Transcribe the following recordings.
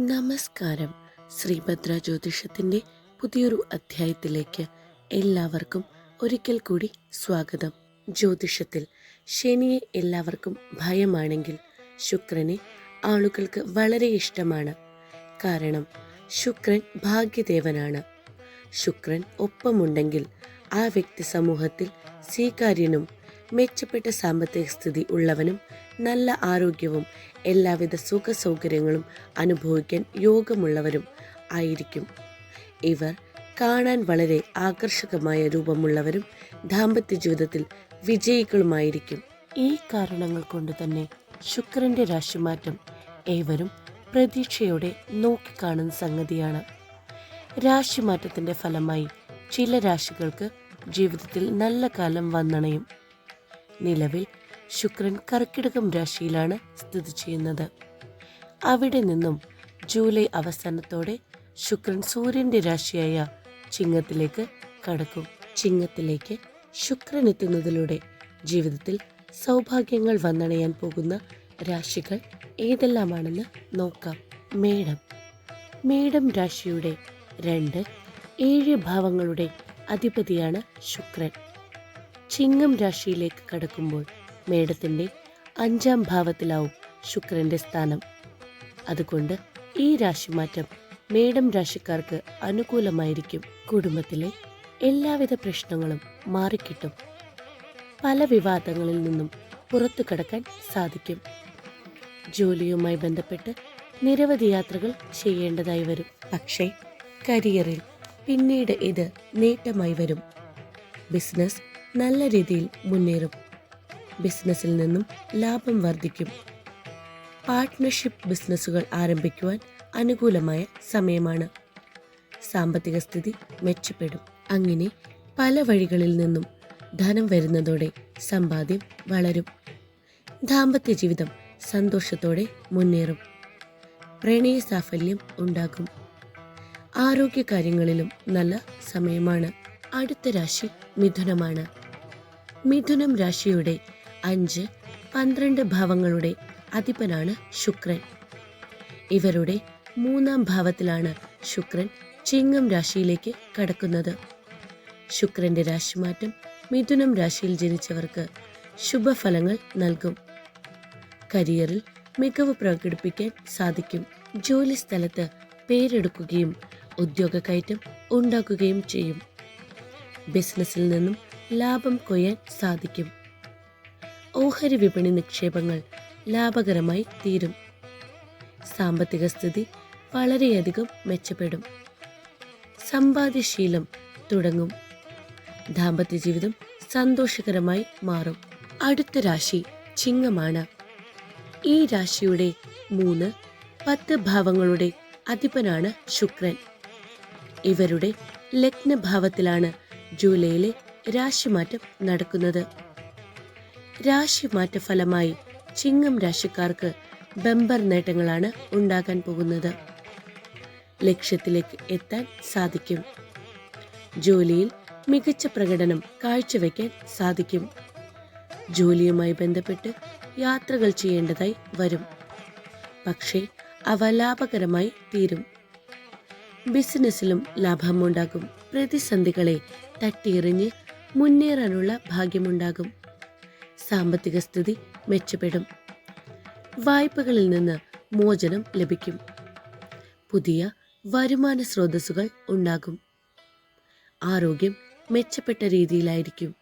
നമസ്കാരം. ശ്രീഭദ്ര ജ്യോതിഷത്തിന്റെ പുതിയൊരു അധ്യായത്തിലേക്ക് എല്ലാവർക്കും ഒരിക്കൽ കൂടി സ്വാഗതം. ജ്യോതിഷത്തിൽ ശനിയെ എല്ലാവർക്കും ഭയമാണെങ്കിൽ ശുക്രനെ ആളുകൾക്ക് വളരെ ഇഷ്ടമാണ്. കാരണം ശുക്രൻ ഭാഗ്യദേവനാണ്. ശുക്രൻ ഒപ്പമുണ്ടെങ്കിൽ ആ വ്യക്തി സമൂഹത്തിൽ സ്വീകാര്യനും മെച്ചപ്പെട്ട സാമ്പത്തിക സ്ഥിതി ഉള്ളവനും നല്ല ആരോഗ്യവും എല്ലാവിധ സുഖ സൗകര്യങ്ങളും അനുഭവിക്കാൻ യോഗമുള്ളവരും ആയിരിക്കും. ഇവർ കാണാൻ വളരെ ആകർഷകമായ രൂപമുള്ളവരും ദാമ്പത്യ ജീവിതത്തിൽ വിജയികളുമായിരിക്കും. ഈ കാരണങ്ങൾ കൊണ്ട് തന്നെ ശുക്രന്റെ രാശിമാറ്റം ഏവരും പ്രതീക്ഷയോടെ നോക്കിക്കാണുന്ന സംഗതിയാണ്. രാശിമാറ്റത്തിന്റെ ഫലമായി ചില രാശികൾക്ക് ജീവിതത്തിൽ നല്ല കാലം വന്നണയും. നിലവിൽ ശുക്രൻ കർക്കിടകം രാശിയിലാണ് സ്ഥിതി ചെയ്യുന്നത്. അവിടെ നിന്നും ജൂലൈ അവസാനത്തോടെ ശുക്രൻ സൂര്യന്റെ രാശിയായ ചിങ്ങത്തിലേക്ക് കടക്കും. ചിങ്ങത്തിലേക്ക് ശുക്രൻ എത്തുന്നതിലൂടെ ജീവിതത്തിൽ സൗഭാഗ്യങ്ങൾ വന്നണയാൻ പോകുന്ന രാശികൾ ഏതെല്ലാമാണെന്ന് നോക്കാം. മേടം. മേടം രാശിയുടെ രണ്ട് ഏഴ് ഭാവങ്ങളുടെ അധിപതിയാണ് ശുക്രൻ. ചിങ്ങം രാശിയിലേക്ക് കടക്കുമ്പോൾ മേടത്തിന്റെ അഞ്ചാം ഭാവത്തിലാവും ശുക്രന്റെ സ്ഥാനം. അതുകൊണ്ട് ഈ രാശിമാറ്റം മേടം രാശിക്കാർക്ക് അനുകൂലമായിരിക്കും. കുടുംബത്തിലെ എല്ലാവിധ പ്രശ്നങ്ങളും മാറിക്കിട്ടും. പല വിവാദങ്ങളിൽ നിന്നും പുറത്തു കടക്കാൻ സാധിക്കും. ജോലിയുമായി ബന്ധപ്പെട്ട് നിരവധി യാത്രകൾ ചെയ്യേണ്ടതായി വരും. പക്ഷേ കരിയറിൽ പിന്നീട് ഇത് നേട്ടമായി വരും. ബിസിനസ് നല്ല രീതിയിൽ മുന്നേറും. ബിസിനസ്സിൽ നിന്നും ലാഭം വർദ്ധിക്കും. പാർട്ട്ണർഷിപ്പ് ബിസിനസ്സുകൾ ആരംഭിക്കുവാൻ അനുകൂലമായ സമയമാണ്. സാമ്പത്തിക സ്ഥിതി മെച്ചപ്പെടും. അങ്ങനെ പല വഴികളിൽ നിന്നും ധനം വരുന്നതോടെ സമ്പാദ്യം വളരും. ദാമ്പത്യ ജീവിതം സന്തോഷത്തോടെ മുന്നേറും. പ്രണയ സാഫല്യം ഉണ്ടാകും. ആരോഗ്യ കാര്യങ്ങളിലും നല്ല സമയമാണ്. അടുത്ത രാശി മിഥുനമാണ്. മിഥുനം രാശിയുടെ അഞ്ച് പന്ത്രണ്ട് ഭാവങ്ങളുടെ അധിപനാണ് ശുക്രൻ. ഇവരുടെ മൂന്നാം ഭാവത്തിലാണ് ശുക്രൻ ചിങ്ങം രാശിയിലേക്ക് കടക്കുന്നത്. ശുക്രന്റെ രാശിമാറ്റം മിഥുനം രാശിയിൽ ജനിച്ചവർക്ക് ശുഭഫലങ്ങൾ നൽകും. കരിയറിൽ മികവ് പ്രകടിപ്പിക്കാൻ സാധിക്കും. ജോലി സ്ഥലത്ത് പേരെടുക്കുകയും ഉദ്യോഗ കയറ്റം ഉണ്ടാക്കുകയും ചെയ്യും. ബിസിനസ്സിൽ നിന്നും ലാഭം കൊയ്യാൻ സാധിക്കും. ഓഹരി വിപണി നിക്ഷേപങ്ങൾ ലാഭകരമായി തീരും. സാമ്പത്തിക സ്ഥിതി വളരെയധികം മെച്ചപ്പെടും. സമ്പാദ്യശീലം തുടങ്ങും. ദാമ്പത്യ ജീവിതം സന്തോഷകരമായി മാറും. അടുത്ത രാശി ചിങ്ങമാണ്. ഈ രാശിയുടെ മൂന്ന് പത്ത് ഭാവങ്ങളുടെ അധിപനാണ് ശുക്രൻ. ഇവരുടെ ലഗ്നഭാവത്തിലാണ് ജൂലൈയിലെ രാശിമാറ്റം നടക്കുന്നത്. രാശിമാറ്റ ഫലമായി ചിങ്ങം രാശിക്കാർക്ക് ബമ്പർ നേട്ടങ്ങളാണ് ഉണ്ടാകാൻ പോകുന്നത്. ലക്ഷ്യത്തിലേക്ക് എത്താൻ സാധിക്കും. ജോലിയിൽ മികച്ച പ്രകടനം കാഴ്ചവെക്കാൻ സാധിക്കും. ജോലിയുമായി ബന്ധപ്പെട്ട് യാത്രകൾ ചെയ്യേണ്ടതായി വരും. പക്ഷേ അവ ലാഭകരമായി തീരും. ബിസിനസ്സിലും ലാഭമുണ്ടാകും. പ്രതിസന്ധികളെ തട്ടിയെറിഞ്ഞ് മുന്നേറാനുള്ള ഭാഗ്യമുണ്ടാകും. സാമ്പത്തിക സ്ഥിതി മെച്ചപ്പെടും. വായ്പകളിൽ നിന്ന് മോചനം ലഭിക്കും. പുതിയ വരുമാന സ്രോതസ്സുകൾ ഉണ്ടാകും. ആരോഗ്യം മെച്ചപ്പെട്ട രീതിയിലായിരിക്കും.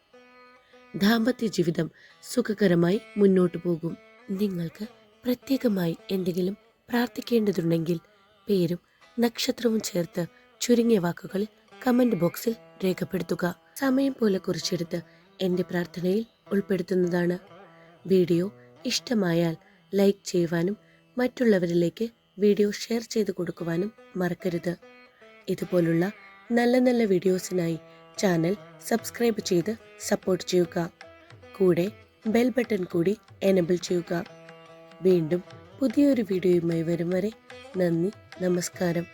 ദാമ്പത്യ ജീവിതം സുഖകരമായി മുന്നോട്ടു പോകും. നിങ്ങൾക്ക് പ്രത്യേകമായി എന്തെങ്കിലും പ്രാർത്ഥിക്കേണ്ടതുണ്ടെങ്കിൽ പേരും നക്ഷത്രവും ചേർത്ത് ചുരുങ്ങിയ വാക്കുകളിൽ കമന്റ് ബോക്സിൽ രേഖപ്പെടുത്തുക. സമയം പോലെ കുറിച്ചെടുത്ത് എന്റെ പ്രാർത്ഥനയിൽ ഉൾപ്പെടുത്തുന്നതാണ്. വീഡിയോ ഇഷ്ടമായാൽ ലൈക്ക് ചെയ്യുവാനും മറ്റുള്ളവരിലേക്ക് വീഡിയോ ഷെയർ ചെയ്ത് കൊടുക്കുവാനും മറക്കരുത്. ഇതുപോലുള്ള നല്ല നല്ല വീഡിയോസിനായി ചാനൽ സബ്സ്ക്രൈബ് ചെയ്ത് സപ്പോർട്ട് ചെയ്യുക. കൂടെ ബെൽ ബട്ടൺ കൂടി എനബിൾ ചെയ്യുക. വീണ്ടും പുതിയൊരു വീഡിയോയുമായി വരും വരെ നന്ദി നമസ്കാരം.